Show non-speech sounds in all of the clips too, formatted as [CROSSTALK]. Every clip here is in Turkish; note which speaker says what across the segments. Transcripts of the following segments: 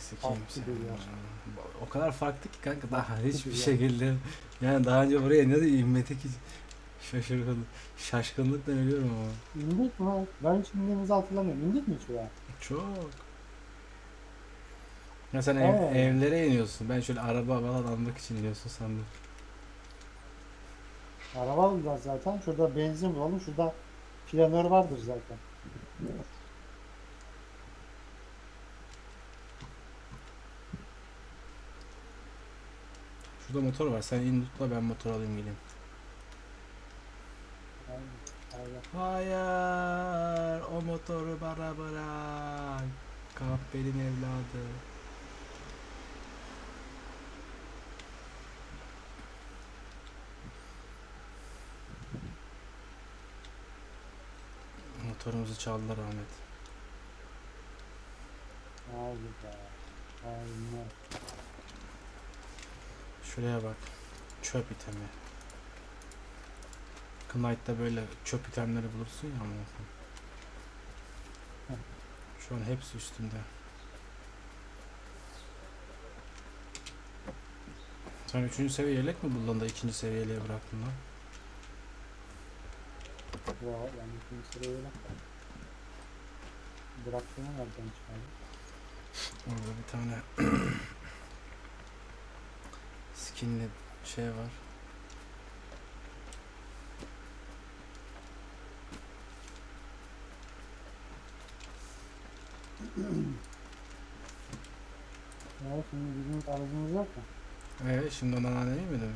Speaker 1: sikeyim seni. O kadar farklı ki kanka daha hiçbir şekilde yani daha önce buraya ne de inmedik hiç şaşırdım. Şaşkınlıktan ölüyorum ama.
Speaker 2: İndik mi? Ben hiç indiğimizi hatırlamıyorum. İndik mi şuraya?
Speaker 1: Çok. Ya sen ev-
Speaker 2: Evet.
Speaker 1: evlere iniyorsun. Ben şöyle araba falan almak için iniyorsun sandım.
Speaker 2: Araba alacağız zaten. Şurada benzin bulalım. Şurada planör vardır zaten.
Speaker 1: Şurada motor var. Sen in tutla ben motor alayım geleyim. Hayır, o motoru bana bırak. Kahperin evladı. Motorumuzu çaldılar Ahmet.
Speaker 2: Abi be. Aynen.
Speaker 1: Şuraya bak. Çöp itemi. Knight'ta böyle çöp itemleri bulursun ya. Şu an hepsi üstünde. Sen üçüncü seviye yelek mi buldun da ikinci seviyeliğe bıraktın lan?
Speaker 2: Vay yani ikinci sıraya öyle. Bıraktığımı nereden çıkardım?
Speaker 1: Orada bir tane [CLEARS THROAT] skinli şey var.
Speaker 2: Ya şimdi bizim tarzımız yok mu?
Speaker 1: Ee, şimdi ona nane yemedi mi?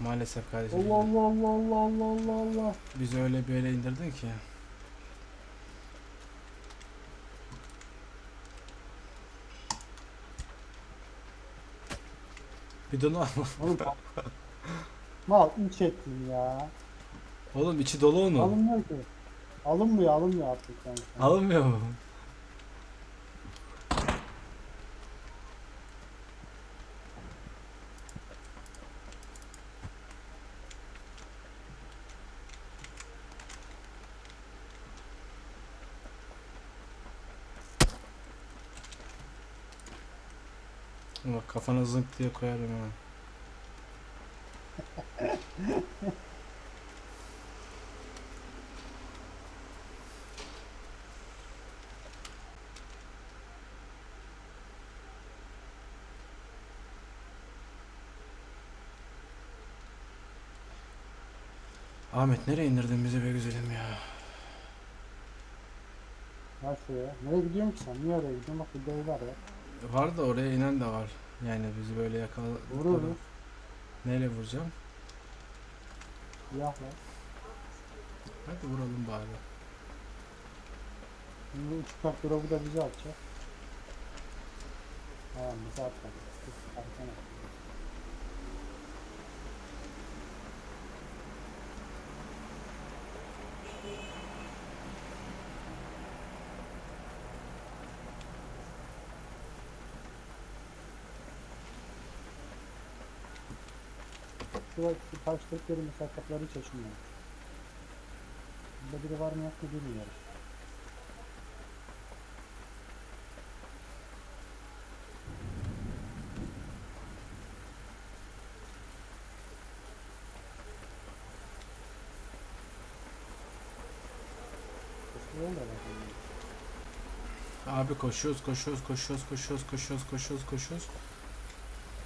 Speaker 1: Maalesef kardeşim.
Speaker 2: Allah Allah Allah Allah Allah Allah Allah.
Speaker 1: Bizi öyle bir öyle indirdin ki. Bir de onu al.
Speaker 2: Oğlum Mal iç ettin ya.
Speaker 1: Oğlum içi dolu onun.
Speaker 2: Alınmıyor ki. Alınmıyor alınmıyor artık yani.
Speaker 1: Alınmıyor mu? Bak kafana zınk diye koyarım ha. Ahmet nereye indirdin bizi be güzelim ya?
Speaker 2: Ha şuraya. Nereye gidiyorsun ki sen? Niye oraya gidiyorsun? Bak burada ev var ya.
Speaker 1: Var da oraya inen de var. Yani bizi böyle yakala...
Speaker 2: Vururuz.
Speaker 1: Neyle vuracağım?
Speaker 2: Siyah var.
Speaker 1: Hadi vuralım bari.
Speaker 2: Şimdi uçak drop'u da bize atacak. Tamam bize atmadı. Arkana. sürekli karşılaştıkları mesafakları çeşmiyor. Burada biri var mı yok mu bilmiyorum.
Speaker 1: Abi koşuyoruz, koşuyoruz, koşuyoruz, koşuyoruz, koşuyoruz, koşuyoruz, koşuyoruz.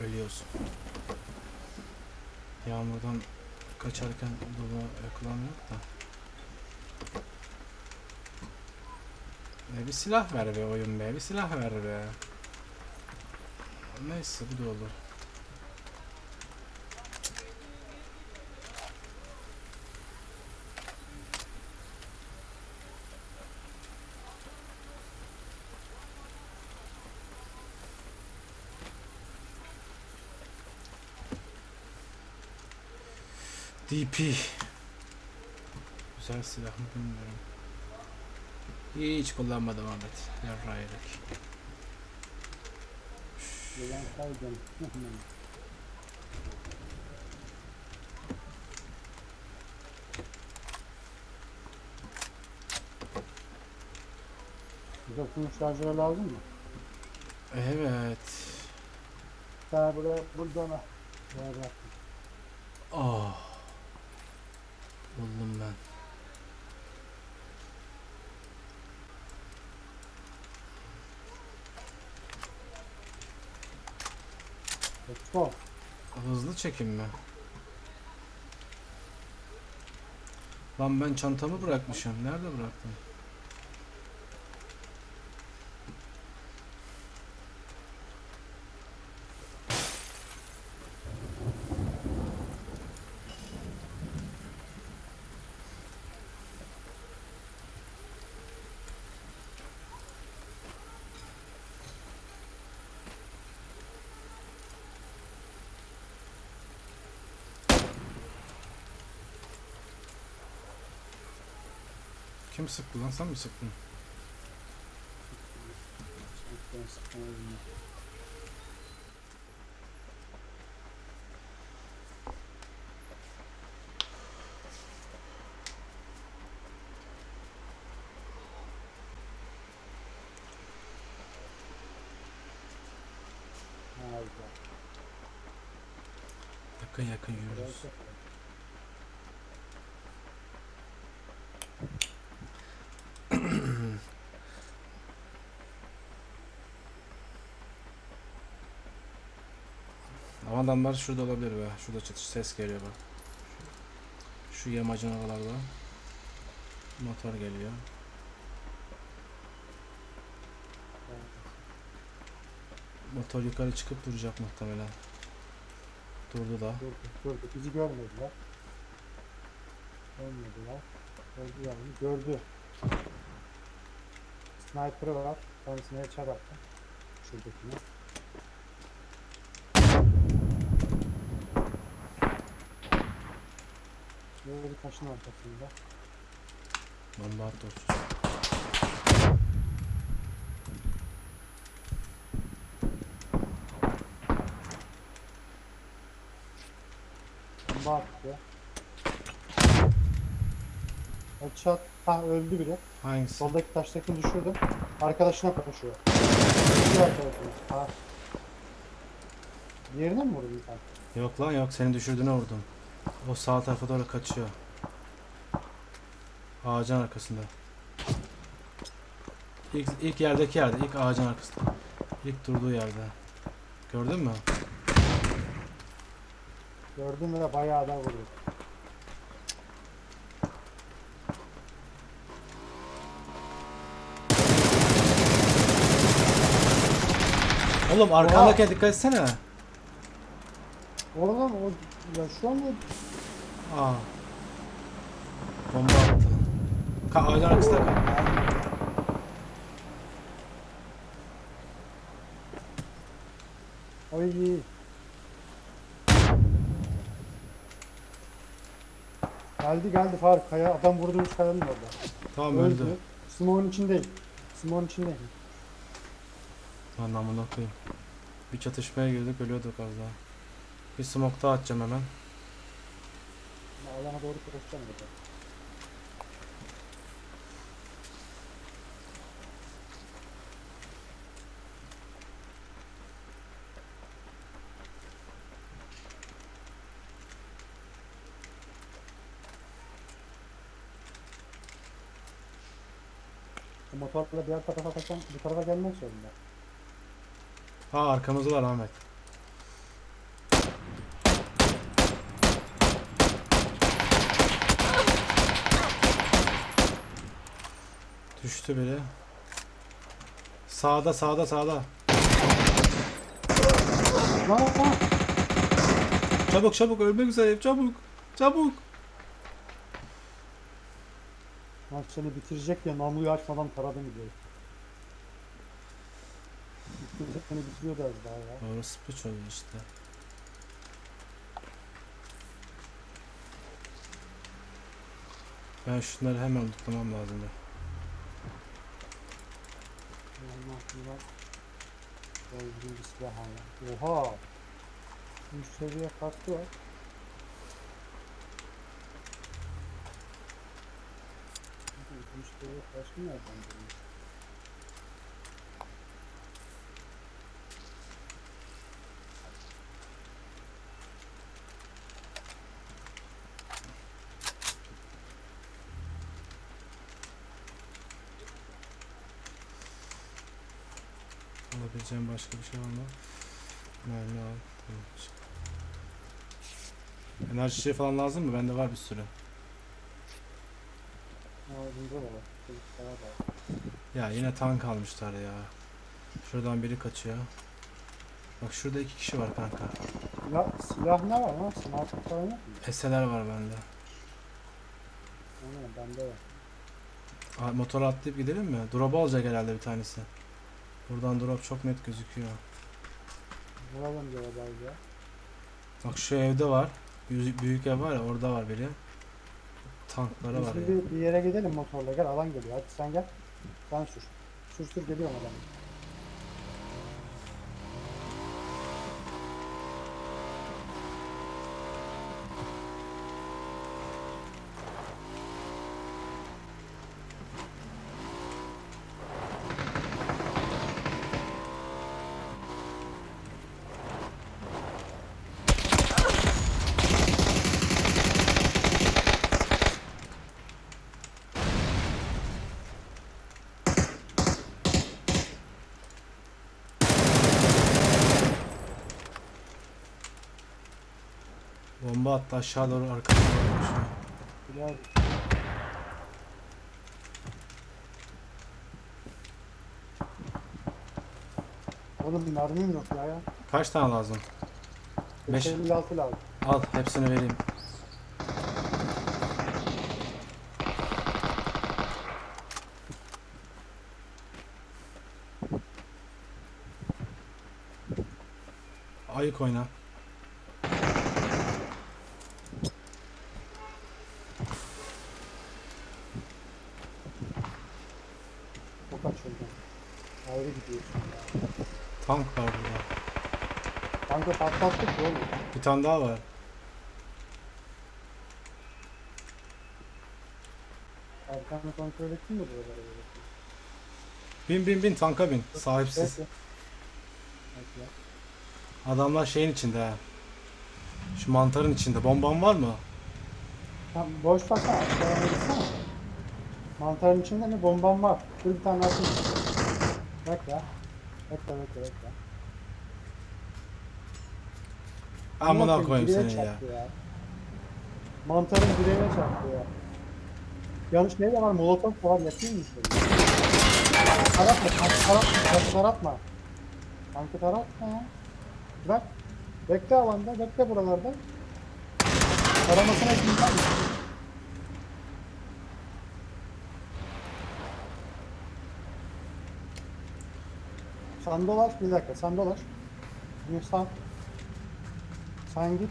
Speaker 1: Ölüyoruz. Yağmurdan kaçarken dolu yakılan yok da. E bir silah ver be oyun be, bir silah ver be. Neyse bu da olur. DP. Güzel silah mı bilmiyorum. Hiç kullanmadım Ahmet. Yarrağı yedik.
Speaker 2: Bunun şarjörü lazım mı?
Speaker 1: Evet.
Speaker 2: Sen buraya buradan al. Buraya
Speaker 1: çekim mi? Lan ben çantamı bırakmışım. Nerede bıraktım? Kim sıktı lan? Sen mi sıktın?
Speaker 2: Ben sıkmayayım. Harika.
Speaker 1: Yakın yakın Adamlar şurada olabilir be. Şurada çatış ses geliyor bak. Şu yamacın oralarda. Motor geliyor. Motor yukarı çıkıp duracak muhtemelen. Durdu da.
Speaker 2: Durdu, durdu. Bizi görmediler. Görmediler. Gördü yani. Gördü. Sniper'ı var. Kendisine headshot attı. Şuradakine. Böyle bir taşın arkasında.
Speaker 1: Attı olsun.
Speaker 2: Bomba attı. Headshot. Ha öldü biri.
Speaker 1: Hangisi?
Speaker 2: Soldaki taştakini düşürdüm. Arkadaşına koşuyor. Bir arkadaşımız. Ha. Diğerine mi vurdun sen?
Speaker 1: Yok lan yok seni düşürdüğüne vurdum. O sağ tarafa doğru kaçıyor. Ağacın arkasında. İlk, ilk yerdeki yerde, ilk ağacın arkasında. İlk durduğu yerde. Gördün mü?
Speaker 2: Gördüm ve bayağı da vuruyor.
Speaker 1: Oğlum arkandakine dikkat etsene.
Speaker 2: Oradan o ya şu an o
Speaker 1: Aa. Bomba attı. Ka ağacın arkasında kal.
Speaker 2: Ay. Geldi geldi Faruk kaya adam vurduğumuz kayanın orada.
Speaker 1: Tamam öldü.
Speaker 2: Smoke'un içindeyim. Smoke'un içindeyim.
Speaker 1: Lan amına koyayım. Bir çatışmaya girdik ölüyorduk az daha. Bir smoke daha atacağım hemen.
Speaker 2: Alana doğru koşacağım burada. Bu motorla diğer tarafa kaçan bu tarafa gelmek zorunda.
Speaker 1: Ha arkamızda var Ahmet. Düştü biri. Sağda sağda sağda.
Speaker 2: Lan lan!
Speaker 1: Çabuk çabuk ölmek üzereyim çabuk. Çabuk.
Speaker 2: Lan seni bitirecek diye namluyu açmadan taradım gidiyor. Seni bitiriyordu az daha ya.
Speaker 1: Orası piç oluyor işte. Ben şunları hemen tutmam lazım. ya.
Speaker 2: Allah. Öldüğüm bir silah hala. Oha! Üç seviye farklı var. Üç seviye farklı nereden?
Speaker 1: Vereceğim başka bir şey var mı? Mermi al. Enerji şey falan lazım mı? Bende var bir sürü. Ya yine tank almışlar ya. Şuradan biri kaçıyor. Bak şurada iki kişi var kanka.
Speaker 2: Silah, silah ne var lan? Sniper falan yok mu?
Speaker 1: Var bende.
Speaker 2: Aynen bende var.
Speaker 1: Aa, motora atlayıp gidelim mi? Drop alacak herhalde bir tanesi. Buradan drop çok net gözüküyor.
Speaker 2: Vuralım belki ya.
Speaker 1: Bak şu evde var. Büyük, büyük ev var ya orada var biri. Tanklara
Speaker 2: Biz
Speaker 1: var ya.
Speaker 2: bir, bir yere gidelim motorla gel alan geliyor. Hadi sen gel. Sen sür. Sür sür geliyorum adam.
Speaker 1: Bomba attı aşağı doğru arkasına.
Speaker 2: Biraz Oğlum mermim yok ya ya.
Speaker 1: Kaç tane lazım? Beş.
Speaker 2: 556 lazım.
Speaker 1: Al hepsini vereyim. Ayık oyna.
Speaker 2: Çok açıldı. Ayrı gidiyorsun ya.
Speaker 1: Tank var burada.
Speaker 2: Kanka patlattık ya oğlum.
Speaker 1: Bir tane daha var.
Speaker 2: Arkamı kontrol ettin mi buraları?
Speaker 1: Bin bin bin tanka bin. Sahipsiz.
Speaker 2: Bekle. Bekle.
Speaker 1: Adamlar şeyin içinde ha. Şu mantarın içinde. Bomban var mı?
Speaker 2: Tamam boş baksana aşağıya gitsene. Mantarın içinde ne bombam var. Dur bir tane atayım. Bekle. Bekle bekle bekle.
Speaker 1: Amına koyayım
Speaker 2: direğe
Speaker 1: seni ya.
Speaker 2: çarptı Mantarın direğine çarptı ya. Yanlış ne de var? Molotof var. Yapayım mı şöyle? Taratma, tankı taratma, tankı taratma. Tankı taratma ya. Bırak. Bekle alanda, bekle buralarda. Taramasına izin var mı? Sen dolaş, bir dakika, sen dolaş. Bir sen. Sen git.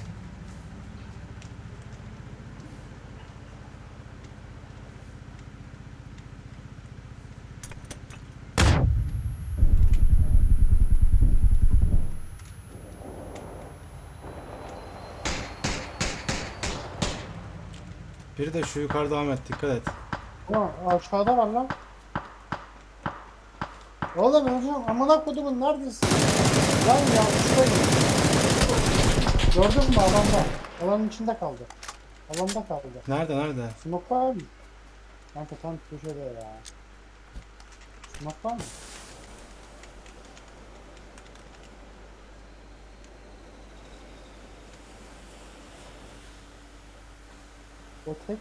Speaker 1: Biri de şu yukarıda Ahmet dikkat et.
Speaker 2: Ulan aşağıda var lan. Oğlum öleceğim. Amına kodumun neredesin? Lan ya şuradayım. Gördün mü alanda? Alanın içinde kaldı. Alanda kaldı.
Speaker 1: Nerede nerede?
Speaker 2: Smoke var mı? Kanka tam köşede ya. Smoke var mı? O tek.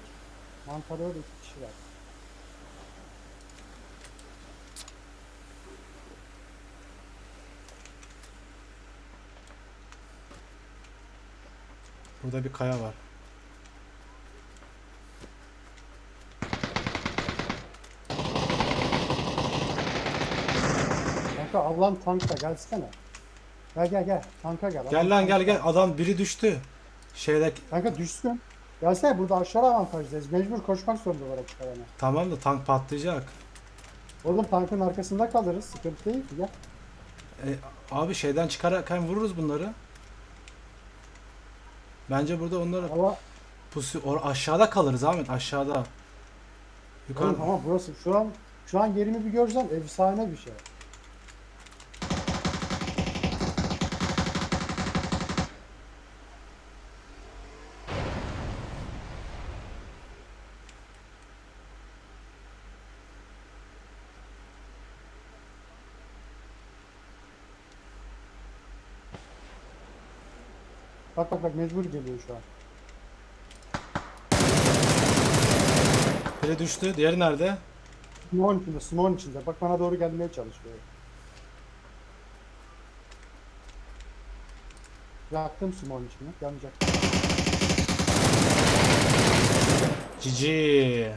Speaker 2: Mantarda öyle iki kişi var.
Speaker 1: Burada bir kaya var.
Speaker 2: Kanka Allah'ın tankta gelsene. Gel gel gel. Tanka gel.
Speaker 1: Gel lan gel gel. Adam biri düştü. Şeyde
Speaker 2: Kanka düşsün. Gelsene burada aşağı avantajdayız. Mecbur koşmak zorunda var açık alana.
Speaker 1: tamam da tank patlayacak.
Speaker 2: Oğlum tankın arkasında kalırız. Sıkıntı değil ki gel.
Speaker 1: E, abi şeyden çıkarken vururuz bunları. Bence burada onları
Speaker 2: Ama
Speaker 1: pusu or aşağıda kalırız Ahmet aşağıda. Yukarı
Speaker 2: oğlum ama burası şu an şu an yerimi bir görsen efsane bir şey. Bak bak bak mecbur geliyor şu an.
Speaker 1: Biri düştü. Diğeri nerede?
Speaker 2: Smoke'un içinde, smoke'un içinde. Bak bana doğru gelmeye çalışıyor. Yaktım smoke'un içine. Yanacak.
Speaker 1: Cici.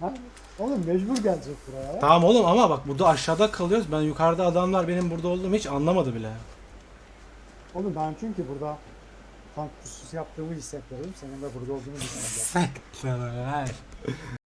Speaker 2: Ha? Oğlum mecbur gelecek buraya.
Speaker 1: Tamam oğlum ama bak burada aşağıda kalıyoruz. Ben yukarıda adamlar benim burada olduğumu hiç anlamadı bile.
Speaker 2: Oğlum ben çünkü burada tank yaptığımı hissediyorum. Senin de burada olduğunu düşünüyorum.
Speaker 1: Sen